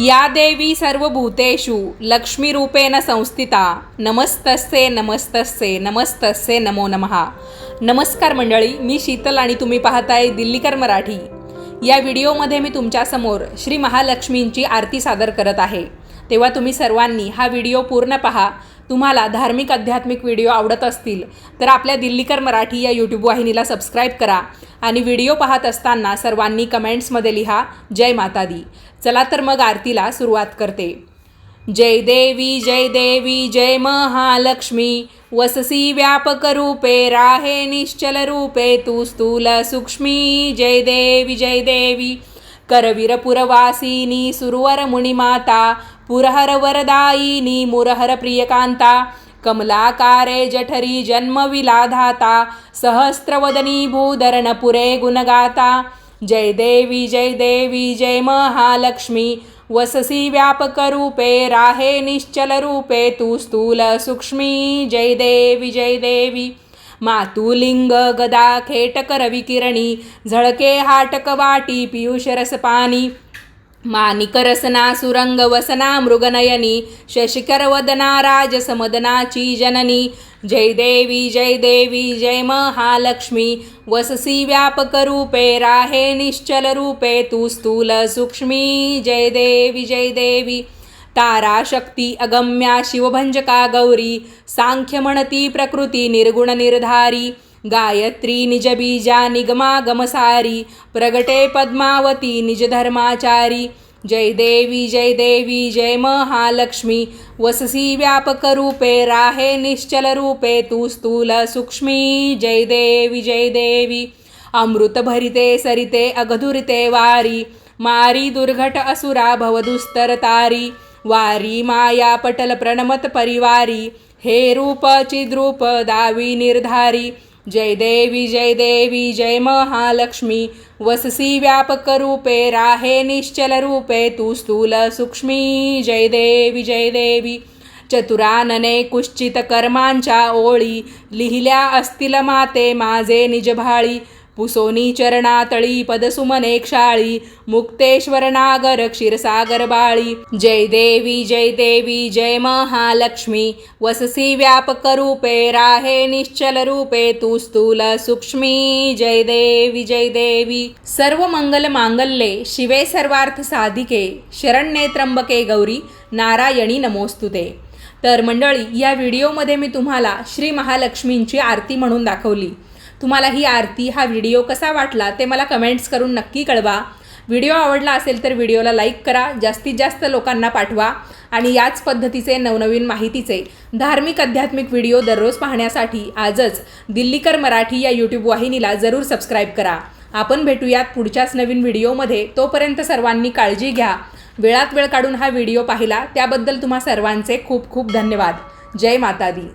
या देवी सर्वभूतेषु लक्ष्मीरूपेण संस्थिता। नमस्तस्ये नमस्तस्ये नमस्तस्ये नमो नमः। नमस्कार मंडळी मी शीतल आणि तुम्ही पाहताय दिल्लीकर मराठी. या व्हिडिओमध्ये मी तुमच्यासमोर श्री महालक्ष्मींची आरती सादर करत आहे. तेव्हा तुम्ही सर्वांनी हा व्हिडिओ पूर्ण पहा तुम्हाला धार्मिक आध्यात्मिक व्हिडिओ आवडत असतील तर आपल्या दिल्लीकर मराठी या यूट्यूब वाहिनीला सबस्क्राईब करा आणि व्हिडिओ पाहत असताना सर्वांनी कमेंट्समध्ये लिहा जय माता दी चला तर मग आरतीला सुरुवात करते. जय देवी जय देवी जय महालक्ष्मी वससी व्यापक रूपे राहे निश्चल रूपे तू स्थूल सूक्ष्मी. जय देवी जय देवी करवीरपुरवासिनी सुरवर मुनिमाता पुरहर वरदायिनी मुरहर प्रियकांता कमलाकारे जठरी जन्मविलाधाता सहस्रवदनी भूधरणपुरे गुणगाता। जय देवी जय देवी जय महालक्ष्मी वससी व्यापक रूपे राहे निश्चल रूपे तू स्थूल सूक्ष्मी। जय देवी जय देवी मातुलिंग गदा खेटक रविकिरणी झळके हाटक वाटी पियुष रसपानी मानिकरसना सुरंग वसना मृगनयनी शशिकर राजसमदनाची जननी जय देवी जय देवी जय महालक्ष्मी। वससी व्यापक रूपे राहे निश्चल रूपे तू स्थूल सूक्ष्मी। जय देवी जय देवी। तारा शक्ती अगम्या शिवभंजका गौरी सांख्य म्हणती प्रकृती निर्गुण निर्धारी। गायत्री निजबीजा निगमागमसारी प्रगटे पद्मावती निजधर्माचारी। जय देवी जय देवी जय महालक्ष्मी। वससी व्यापक रूपे राहे निश्चल रूपे तू स्थूल सूक्ष्मी। जय देवी जय देवी। अमृत भरिते सरिते अगधुरिते वारी। मारी दुर्घट असुरा भवदुस्तर तारी। वारी माया पटल प्रणमत परिवारी। हे रूप चिद्रूप दावी निर्धारी। जय देवी जय देवी जय महालक्ष्मी. वससी व्यापक रूपे राहे निश्चल रूपे तू स्थूल सूक्ष्मी. जय देवी जय देवी. चतुरानने कुश्चित कर्मांच्या ओळी लिहिल्या असतील माते माझे निजभाळी पुसोनी चरणातळी पदसुमने क्षाळी मुक्तेश्वर नागर क्षीरसागर बाळी जय देवी जय देवी जय महालक्ष्मी। वससी व्यापक रूपे राहे निश्चल रूपे तू स्थूल सूक्ष्मी। जय देवी जय देवी। सर्व मंगल मांगल्ये शिवे सर्वार्थ साधिके। शरण्ये त्र्यंबके गौरी नारायणी नमोस्तुते। तर मंडळी या व्हिडिओमध्ये मी तुम्हाला श्री महालक्ष्मींची आरती म्हणून दाखवली. तुम्हाला ही आरती हा व्हिडिओ कसा वाटला ते मला कमेंट्स करून नक्की कळवा. व्हिडिओ आवडला असेल तर व्हिडिओला लाईक करा जास्तीत जास्त लोकांना पाठवा आणि याच पद्धतीचे नवनवीन माहितीचे धार्मिक आध्यात्मिक व्हिडिओ दररोज पाहण्यासाठी आजच दिल्लीकर मराठी या यूट्यूब वाहिनीला जरूर सबस्क्राईब करा. आपण भेटूयात पुढच्याच नवीन व्हिडिओमध्ये. तोपर्यंत सर्वांनी काळजी घ्या. वेळात वेळ काढून हा व्हिडिओ पाहिला त्याबद्दल तुम्हा सर्वांचे खूप खूप धन्यवाद. जय माता दी